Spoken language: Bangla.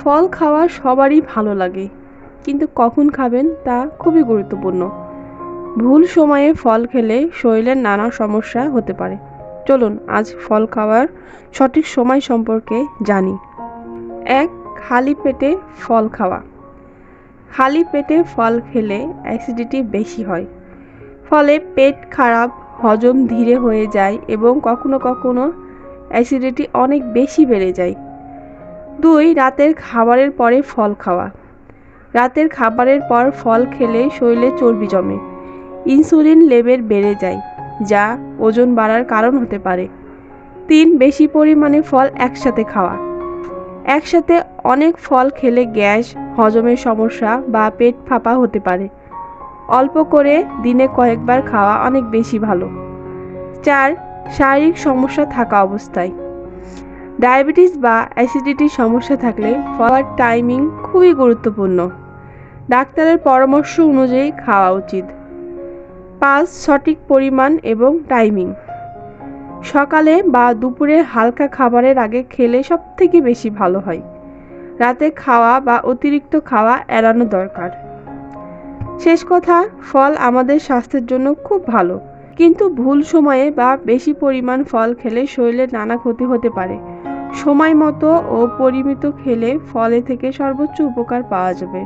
ফল খাওয়া সবারই ভালো লাগে, কিন্তু কখন খাবেন তা খুবই গুরুত্বপূর্ণ। ভুল সময়ে ফল খেলে শরীরের নানা সমস্যা হতে পারে। চলুন আজ ফল খাওয়ার সঠিক সময় সম্পর্কে জানি। এক, খালি পেটে ফল খাওয়া। খালি পেটে ফল খেলে অ্যাসিডিটি বেশি হয়। ফলে পেট খারাপ, হজম ধীরে হয়ে যায় এবং কখনো কখনো অ্যাসিডিটি অনেক বেশি বেড়ে যায়। দুই, রাতের খাবারের পরে ফল খাওয়া। রাতের খাবারের পর ফল খেলে শরীরে চর্বি জমে। ইনসুলিন লেভেল বেড়ে যায়, যা ওজন বাড়ার কারণ হতে পারে। তিন, বেশি পরিমাণে ফল একসাথে খাওয়া। একসাথে অনেক ফল খেলে গ্যাস, হজমের সমস্যা বা পেট ফাঁপা হতে পারে। অল্প করে দিনে কয়েকবার খাওয়া অনেক বেশি ভালো। চার, শারীরিক সমস্যা থাকা অবস্থায়। ডায়াবেটিস বা অ্যাসিডিটির সমস্যা থাকলে ফলার টাইমিং খুবই গুরুত্বপূর্ণ। ডাক্তারের পরামর্শ অনুযায়ী খাওয়া উচিত। পাঁচ, সঠিক পরিমাণ এবং টাইমিং সকালে বা দুপুরে হালকা খাবারের আগে খেলে সব থেকে বেশি ভালো হয়। রাতে খাওয়া বা অতিরিক্ত খাওয়া এড়ানো দরকার। শেষ কথা, ফল আমাদের স্বাস্থ্যের জন্য খুব ভালো। কিন্তু ভুল সময়ে বা বেশি পরিমাণ ফল খেলে শরীরে নানা ক্ষতি হতে পারে। সময় মতো ও পরিমিত খেলে ফলে থেকে সর্বোচ্চ উপকার পাওয়া যাবে।